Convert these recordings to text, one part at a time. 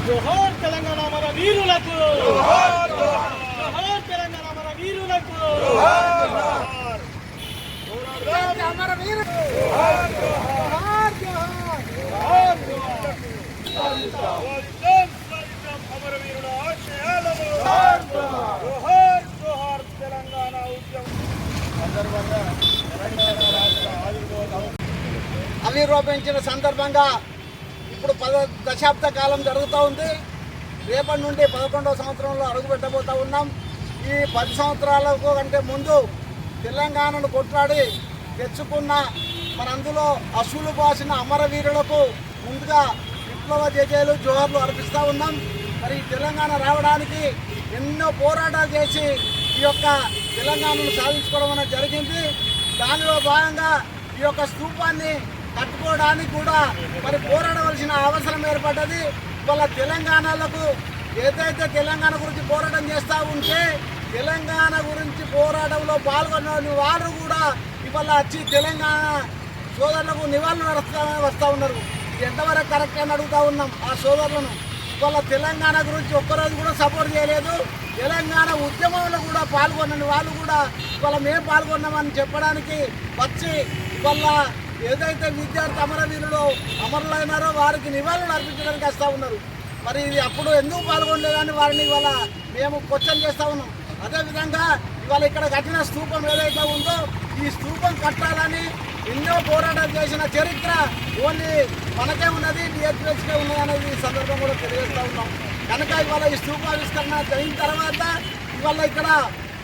జోహార్ తెలంగాణ మన వీరులకు! జోహార్ తెలంగాణ మన వీరులకు! అమర వీరు అమరవీరుల ఆశయాలను జోహార్ జోహార్ తెలంగాణ ఉద్యమం ఆవిర్భవించిన సందర్భంగా ఇప్పుడు పద దశాబ్ద కాలం జరుగుతూ ఉంది. రేపటి నుండి పదకొండవ సంవత్సరంలో అడుగుపెట్టబోతూ ఉన్నాం. ఈ పది సంవత్సరాలకు కంటే ముందు తెలంగాణను కొట్లాడి తెచ్చుకున్న మనందులో అసూలు బాసిన అమరవీరులకు ముందుగా విప్లవ జేజేలు జోహర్లు అర్పిస్తూ ఉన్నాం. మరి తెలంగాణ రావడానికి ఎన్నో పోరాటాలు చేసి ఈ యొక్క తెలంగాణను సాధించుకోవడం అనేది జరిగింది. దానిలో భాగంగా ఈ యొక్క స్థూపాన్ని కట్టుకోవడానికి కూడా మరి పోరాడవలసిన అవసరం ఏర్పడ్డది. వాళ్ళ తెలంగాణలకు ఏదైతే తెలంగాణ గురించి పోరాటం చేస్తూ ఉంటే తెలంగాణ గురించి పోరాటంలో పాల్గొన్న వాళ్ళు కూడా ఇవాళ వచ్చి తెలంగాణ సోదరులకు నివాళులు నడుస్తా వస్తూ ఉన్నారు. ఎంతవరకు కరెక్ట్ అని అడుగుతూ ఉన్నాం ఆ సోదరులను. వాళ్ళ తెలంగాణ గురించి ఒక్కరోజు కూడా సపోర్ట్ చేయలేదు. తెలంగాణ ఉద్యమంలో కూడా పాల్గొనని వాళ్ళు కూడా ఇవాళ మేము పాల్గొన్నామని చెప్పడానికి వచ్చి వాళ్ళ ఏదైతే విద్యార్థి అమరవీరులు అమరులైనారో వారికి నివాళులు అర్పించడానికి వస్తూ ఉన్నారు. మరి ఇది అప్పుడు ఎందుకు పాల్గొనలేదని వారిని ఇవాళ మేము క్వశ్చన్ చేస్తూ ఉన్నాం. అదేవిధంగా ఇవాళ ఇక్కడ కట్టిన స్థూపం ఏదైతే ఉందో ఈ స్థూపం కట్టాలని ఎన్నో పోరాటాలు చేసిన చరిత్ర ఓన్లీ మనకే ఉన్నది డిఎస్పీహెచ్కే ఉన్నది అనేది ఈ సందర్భం కూడా తెలియజేస్తూ ఉన్నాం. కనుక ఇవాళ ఈ స్థూపావిష్కరణ జరిగిన తర్వాత ఇవాళ ఇక్కడ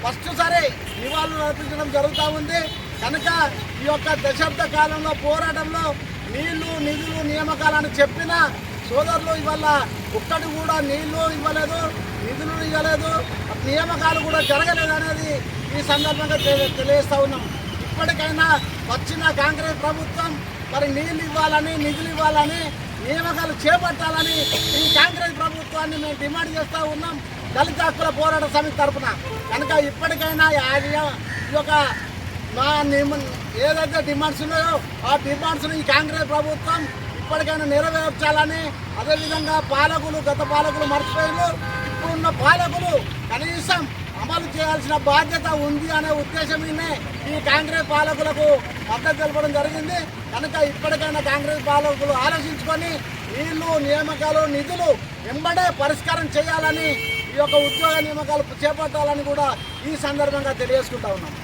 ఫస్ట్ సరే నివాళులు అర్పించడం జరుగుతూ ఉంది. కనుక ఈ యొక్క దశాబ్ద కాలంలో పోరాటంలో నీళ్ళు నిధులు నియామకాలని చెప్పిన సోదరులు ఇవాళ ఒక్కటి కూడా నీళ్ళు ఇవ్వలేదు నిధులు ఇవ్వలేదు నియామకాలు కూడా జరగలేదు అనేది ఈ సందర్భంగా తెలి- తెలియజేస్తా ఉన్నాం. ఇప్పటికైనా వచ్చిన కాంగ్రెస్ ప్రభుత్వం మరి నీళ్ళు ఇవ్వాలని నిధులు ఇవ్వాలని నియామకాలు చేపట్టాలని ఈ కాంగ్రెస్ ప్రభుత్వాన్ని మేము డిమాండ్ చేస్తూ ఉన్నాం దళిత హక్కుల పోరాట సమితి తరఫున కనుక ఇప్పటికైనా ఈ యొక్క మా ఏదైతే డిమాండ్స్ ఉన్నాయో ఆ డిమాండ్స్ని ఈ కాంగ్రెస్ ప్రభుత్వం ఇప్పటికైనా నెరవేర్చాలని అదేవిధంగా పాలకులు గత పాలకులు మర్చిపోయారు ఇప్పుడున్న పాలకులు కనీసం అమలు చేయాల్సిన బాధ్యత ఉంది అనే ఉద్దేశమే ఈ కాంగ్రెస్ పాలకులకు మద్దతు తెలపడం జరిగింది. కనుక ఇప్పటికైనా కాంగ్రెస్ పాలకులు ఆలోచించుకొని నీళ్ళు నియామకాలు నిధులు వెంబడే పరిష్కారం చేయాలని ఈ యొక్క ఉద్యోగ నియామకాలు చేపట్టాలని కూడా ఈ సందర్భంగా తెలియజేసుకుంటా ఉన్నాం.